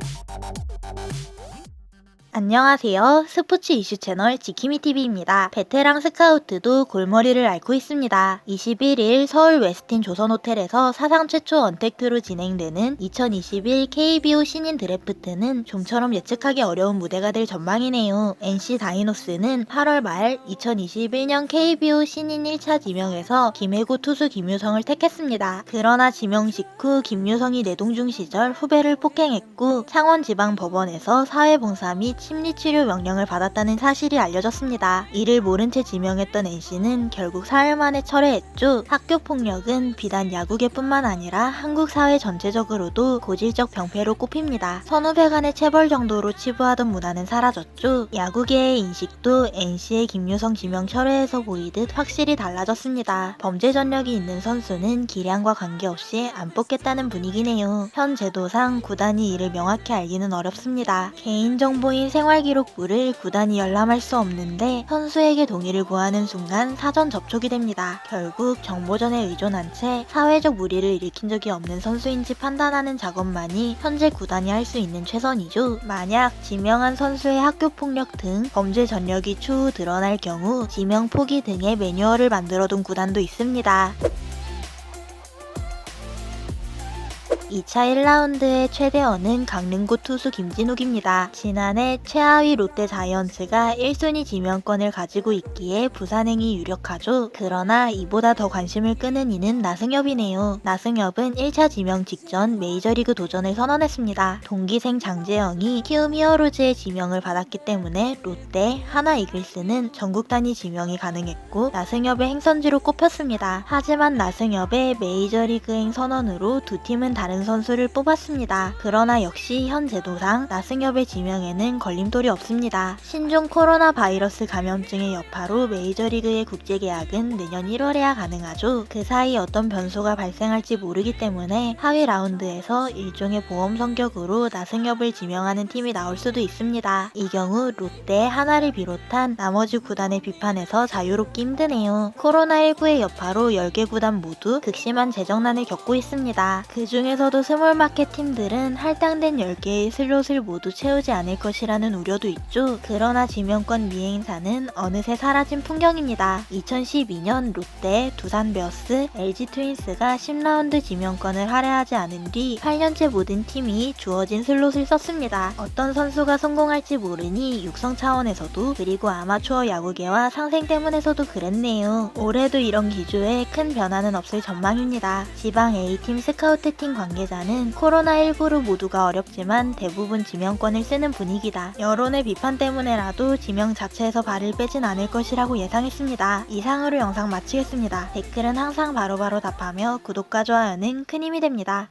Thank you. 안녕하세요. 스포츠 이슈 채널 지키미TV입니다. 베테랑 스카우트도 골머리를 앓고 있습니다. 21일 서울 웨스틴 조선호텔에서 사상 최초 언택트로 진행되는 2021 KBO 신인 드래프트는 좀처럼 예측하기 어려운 무대가 될 전망이네요. NC 다이노스는 8월 말 2021년 KBO 신인 1차 지명에서 김해고 투수 김유성을 택했습니다. 그러나 지명 직후 김유성이 내동중 시절 후배를 폭행했고 창원지방법원에서 사회봉사 및 심리치료 명령을 받았다는 사실이 알려졌습니다. 이를 모른 채 지명했던 NC는 결국 사흘 만에 철회했죠. 학교 폭력은 비단 야구계 뿐만 아니라 한국 사회 전체적으로도 고질적 병폐로 꼽힙니다. 선후배 간의 체벌 정도로 치부하던 문화는 사라졌죠. 야구계의 인식도 NC의 김유성 지명 철회에서 보이듯 확실히 달라졌습니다. 범죄 전력이 있는 선수는 기량과 관계없이 안 뽑겠다는 분위기네요. 현 제도상 구단이 이를 명확히 알기는 어렵습니다. 개인정보인 생활기록부를 구단이 열람할 수 없는데 선수에게 동의를 구하는 순간 사전 접촉이 됩니다. 결국 정보전에 의존한 채 사회적 무리를 일으킨 적이 없는 선수인지 판단하는 작업만이 현재 구단이 할 수 있는 최선이죠. 만약 지명한 선수의 학교 폭력 등 범죄 전력이 추후 드러날 경우 지명 포기 등의 매뉴얼을 만들어둔 구단도 있습니다. 2차 1라운드의 최대어는 강릉고 투수 김진욱입니다. 지난해 최하위 롯데 자이언츠가 1순위 지명권을 가지고 있기에 부산행이 유력하죠. 그러나 이보다 더 관심을 끄는 이는 나승엽이네요. 나승엽은 1차 지명 직전 메이저리그 도전을 선언했습니다. 동기생 장재영이 키움 히어로즈의 지명을 받았기 때문에 롯데, 하나 이글스는 전국 단위 지명이 가능했고 나승엽의 행선지로 꼽혔습니다. 하지만 나승엽의 메이저리그행 선언으로 두 팀은 다른 선수를 뽑았습니다. 그러나 역시 현 제도상 나승엽의 지명에는 걸림돌이 없습니다. 신종 코로나 바이러스 감염증의 여파로 메이저리그의 국제 계약은 내년 1월에야 가능하죠. 그 사이 어떤 변수가 발생할지 모르기 때문에 하위 라운드에서 일종의 보험 성격으로 나승엽을 지명하는 팀이 나올 수도 있습니다. 이 경우 롯데, 하나를 비롯한 나머지 구단의 비판에서 자유롭기 힘드네요. 코로나19의 여파로 10개 구단 모두 극심한 재정난을 겪고 있습니다. 그 중에서 도 스몰마켓 팀들은 할당된 10개의 슬롯을 모두 채우지 않을 것이라는 우려도 있죠. 그러나 지명권 미행사는 어느새 사라진 풍경입니다. 2012년 롯데, 두산 베어스, LG 트윈스가 10라운드 지명권을 할애하지 않은 뒤 8년째 모든 팀이 주어진 슬롯을 썼습니다. 어떤 선수가 성공할지 모르니 육성 차원에서도 그리고 아마추어 야구계와 상생 때문에서도 그랬네요. 올해도 이런 기조에 큰 변화는 없을 전망입니다. 지방 A팀 스카우트 팀 관계 자는 코로나19로 모두가 어렵지만 대부분 지명권을 쓰는 분위기다. 여론의 비판 때문에라도 지명 자체에서 발을 빼진 않을 것이라고 예상했습니다. 이상으로 영상 마치겠습니다. 댓글은 항상 바로바로 답하며 구독과 좋아요는 큰 힘이 됩니다.